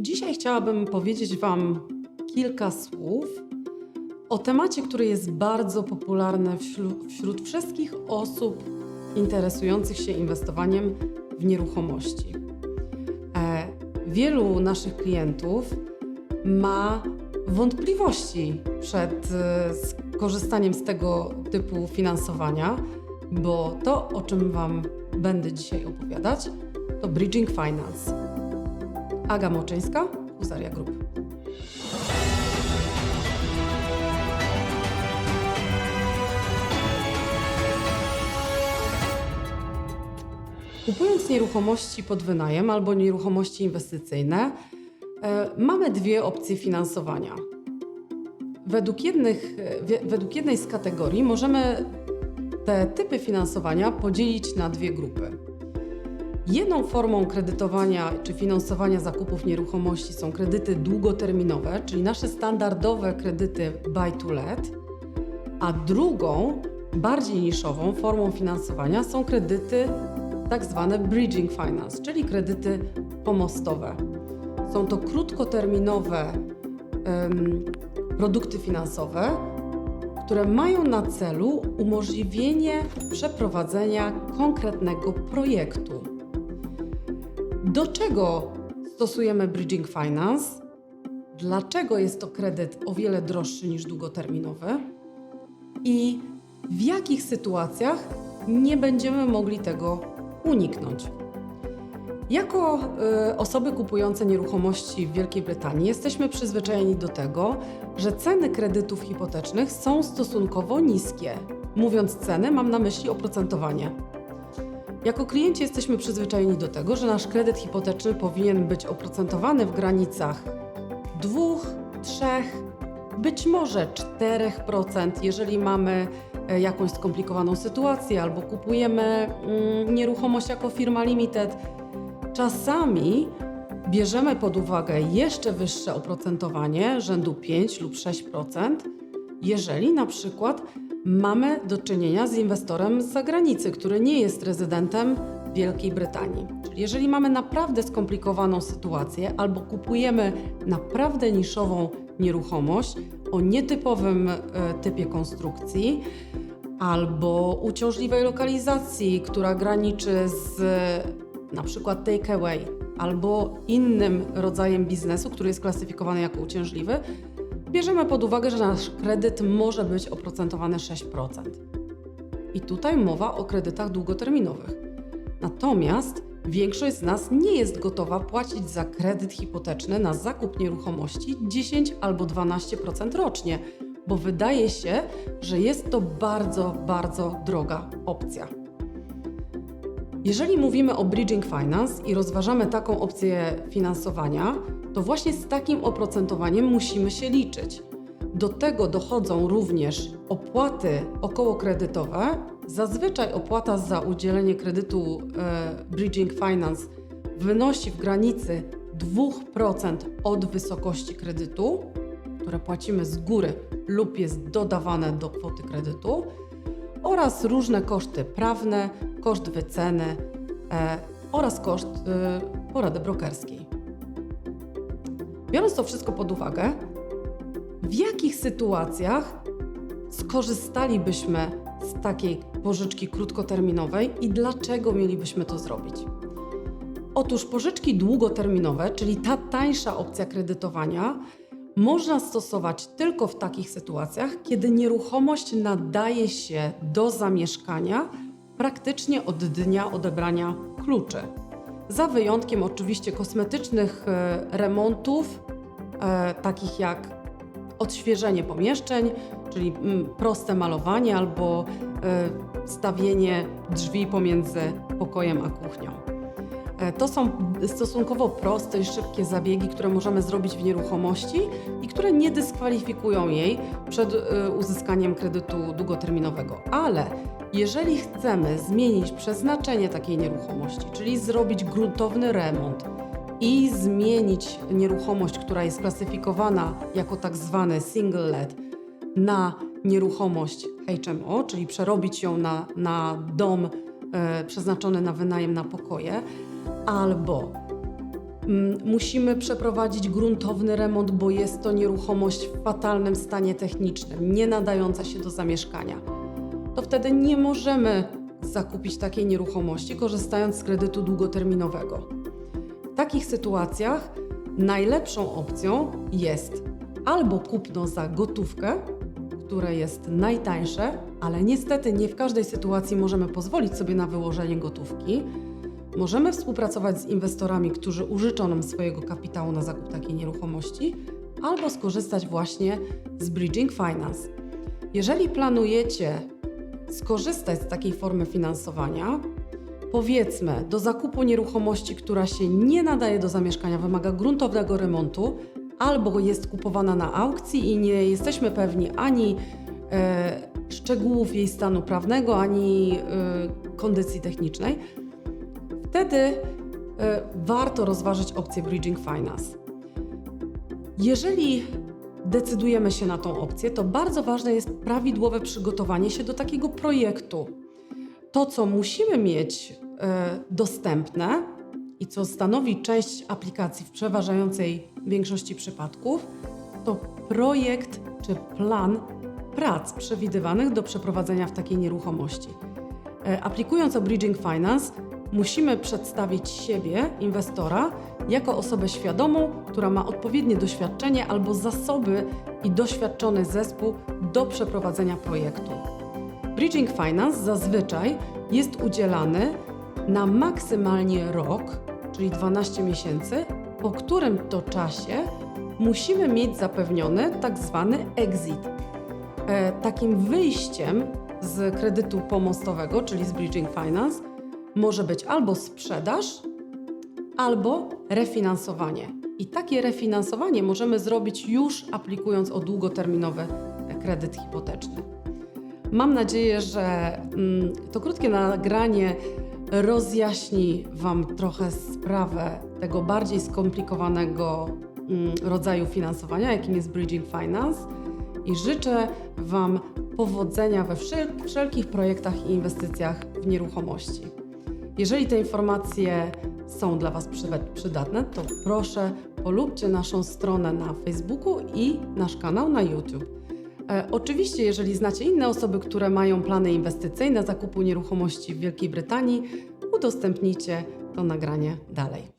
Dzisiaj chciałabym powiedzieć Wam kilka słów o temacie, który jest bardzo popularny wśród, wśród wszystkich osób interesujących się inwestowaniem w nieruchomości. E, wielu naszych klientów ma wątpliwości przed e, z tego typu finansowania, bo to, o czym Wam będę dzisiaj opowiadać, to Bridging Finance. Aga Moczyńska, Husaria Group. Kupując nieruchomości pod wynajem albo nieruchomości inwestycyjne, e, mamy dwie opcje finansowania. Według, jednych, e, według jednej z kategorii możemy te typy finansowania podzielić na dwie grupy. Jedną formą kredytowania czy finansowania zakupów nieruchomości są kredyty długoterminowe, czyli nasze standardowe kredyty buy to let, a drugą, bardziej niszową formą finansowania są kredyty tak zwane bridging finance, czyli kredyty pomostowe. Są to krótkoterminowe em, produkty finansowe, które mają na celu umożliwienie przeprowadzenia konkretnego projektu. Do czego stosujemy bridging finance? Dlaczego jest to kredyt o wiele droższy niż długoterminowy? I w jakich sytuacjach nie będziemy mogli tego uniknąć? Jako y, osoby kupujące nieruchomości w Wielkiej Brytanii jesteśmy przyzwyczajeni do tego, że ceny kredytów hipotecznych są stosunkowo niskie. Mówiąc ceny, mam na myśli oprocentowanie. Jako klienci jesteśmy przyzwyczajeni do tego, że nasz kredyt hipoteczny powinien być oprocentowany w granicach 2, 3, być może 4%, jeżeli mamy e, jakąś skomplikowaną sytuację albo kupujemy mm, nieruchomość jako firma limited. Czasami bierzemy pod uwagę jeszcze wyższe oprocentowanie rzędu 5 lub 6%, jeżeli na przykład mamy do czynienia z inwestorem z zagranicy, który nie jest rezydentem Wielkiej Brytanii. Jeżeli mamy naprawdę skomplikowaną sytuację albo kupujemy naprawdę niszową nieruchomość o nietypowym e, typie konstrukcji, albo uciążliwej lokalizacji, która graniczy z na przykład takeaway, albo innym rodzajem biznesu, który jest klasyfikowany jako uciążliwy, bierzemy pod uwagę, że nasz kredyt może być oprocentowany 6%. I tutaj mowa o kredytach długoterminowych. Natomiast większość z nas nie jest gotowa płacić za kredyt hipoteczny na zakup nieruchomości 10 albo 12% rocznie, bo wydaje się, że jest to bardzo, bardzo droga opcja. Jeżeli mówimy o bridging finance i rozważamy taką opcję finansowania, to właśnie z takim oprocentowaniem musimy się liczyć. Do tego dochodzą również opłaty okołokredytowe. Zazwyczaj opłata za udzielenie kredytu e, bridging finance wynosi w granicy 2% od wysokości kredytu, które płacimy z góry lub jest dodawane do kwoty kredytu oraz różne koszty prawne, koszt wyceny e, oraz koszt e, porady brokerskiej. Biorąc to wszystko pod uwagę, w jakich sytuacjach skorzystalibyśmy z takiej pożyczki krótkoterminowej i dlaczego mielibyśmy to zrobić? Otóż pożyczki długoterminowe, czyli ta tańsza opcja kredytowania, można stosować tylko w takich sytuacjach, kiedy nieruchomość nadaje się do zamieszkania praktycznie od dnia odebrania kluczy. Za wyjątkiem oczywiście kosmetycznych e, remontów, e, takich jak odświeżenie pomieszczeń, czyli mm, proste malowanie albo e, stawienie drzwi pomiędzy pokojem a kuchnią. To są stosunkowo proste i szybkie zabiegi, które możemy zrobić w nieruchomości i które nie dyskwalifikują jej przed uzyskaniem kredytu długoterminowego. Ale jeżeli chcemy zmienić przeznaczenie takiej nieruchomości, czyli zrobić gruntowny remont i zmienić nieruchomość, która jest klasyfikowana jako tak zwany single let, na nieruchomość HMO, czyli przerobić ją na, na dom e, przeznaczony na wynajem na pokoje, albo Mm, Musimy przeprowadzić gruntowny remont, bo jest to nieruchomość w fatalnym stanie technicznym, nie nadająca się do zamieszkania. To wtedy nie możemy zakupić takiej nieruchomości, korzystając z kredytu długoterminowego. W takich sytuacjach najlepszą opcją jest albo kupno za gotówkę, które jest najtańsze, ale niestety nie w każdej sytuacji możemy pozwolić sobie na wyłożenie gotówki. Możemy współpracować z inwestorami, którzy użyczą nam swojego kapitału na zakup takiej nieruchomości, albo skorzystać właśnie z Bridging Finance. Jeżeli planujecie skorzystać z takiej formy finansowania, powiedzmy do zakupu nieruchomości, która się nie nadaje do zamieszkania, wymaga gruntownego remontu, albo jest kupowana na aukcji i nie jesteśmy pewni ani e, szczegółów jej stanu prawnego, ani e, kondycji technicznej, wtedy e, warto rozważyć opcję Bridging Finance. Jeżeli decydujemy się na tą opcję, to bardzo ważne jest prawidłowe przygotowanie się do takiego projektu. To, co musimy mieć e, dostępne i co stanowi część aplikacji w przeważającej większości przypadków, to projekt czy plan prac przewidywanych do przeprowadzenia w takiej nieruchomości. E, Aplikując o Bridging Finance, musimy przedstawić siebie, inwestora, jako osobę świadomą, która ma odpowiednie doświadczenie albo zasoby i doświadczony zespół do przeprowadzenia projektu. Bridging Finance zazwyczaj jest udzielany na maksymalnie rok, czyli 12 miesięcy, po którym to czasie musimy mieć zapewniony tak zwany exit. E, takim wyjściem z kredytu pomostowego, czyli z Bridging Finance, może być albo sprzedaż, albo refinansowanie. I takie refinansowanie możemy zrobić już aplikując o długoterminowy kredyt hipoteczny. Mam nadzieję, że mm, to krótkie nagranie rozjaśni Wam trochę sprawę tego bardziej skomplikowanego mm, rodzaju finansowania, jakim jest Bridging Finance. I życzę Wam powodzenia we wszel- wszelkich projektach i inwestycjach w nieruchomości. Jeżeli te informacje są dla Was przyda- przydatne, to proszę polubcie naszą stronę na Facebooku i nasz kanał na YouTube. E, oczywiście, jeżeli znacie inne osoby, które mają plany inwestycyjne zakupu nieruchomości w Wielkiej Brytanii, udostępnijcie to nagranie dalej.